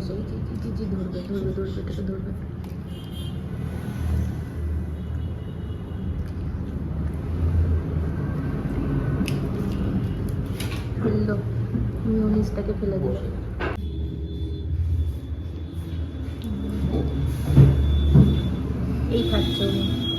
আসে এই জি জি জি ধরবে ধরবে ধরবে এটাকে ধরবে মিউনিসটাকে ফেলে দিল এই খাচ্ছে। উনি